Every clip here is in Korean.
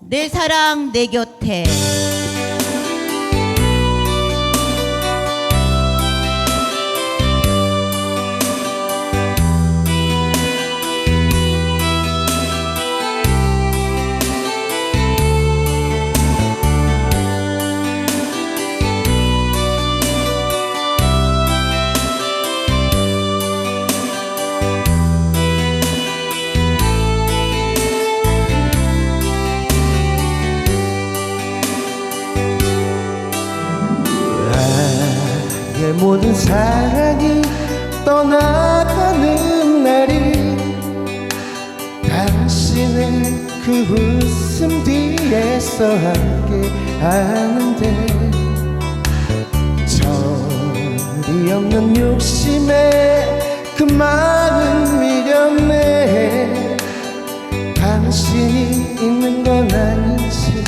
내 사랑 내 곁에 모든 사랑이 떠나가는 날이 당신의 그 웃음 뒤에서 함께 하는데 절이 없는 욕심에 그 마음 미련에 당신이 있는 건 아닌지.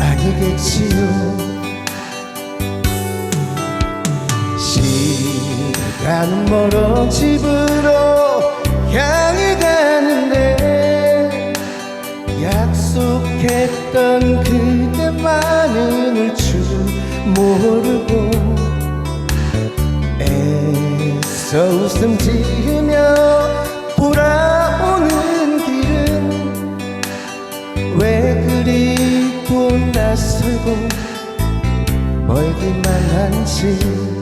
아니겠지요 시간은 멀어 집으로 향해 가는데 약속했던 그대만은 올줄 모르고 애써 웃음 지으며 돌아오는 길은 왜 그리 또 낯설고 멀기만 한지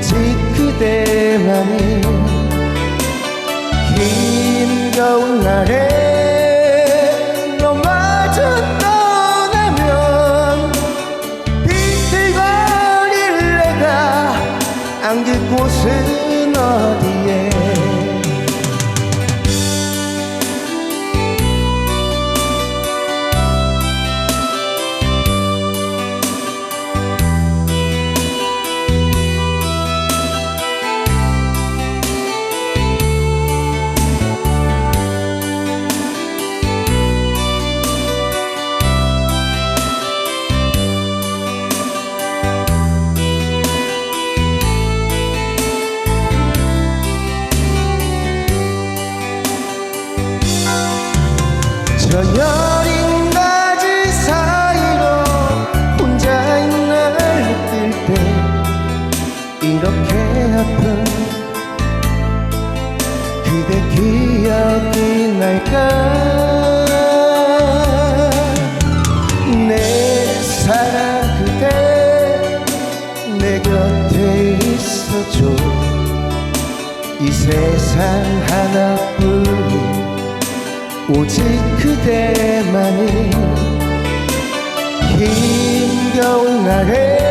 오직 그대만이 힘겨운 날에 너마저 떠나면 비틀거릴 내가 안길 곳은 어디에 그대 기억이 날까? 내 사랑 그대 내 곁에 있어줘. 이 세상 하나뿐인 오직 그대만이 힘겨운 날에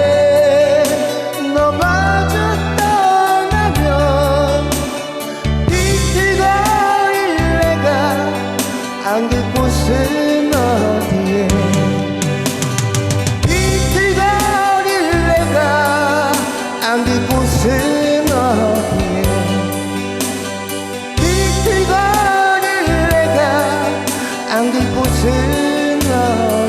안길 곳은 어디에? 비틀거릴 내가 안길 곳은 어디에? 비틀거릴 내가 안길 곳은 어디에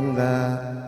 감사합니다.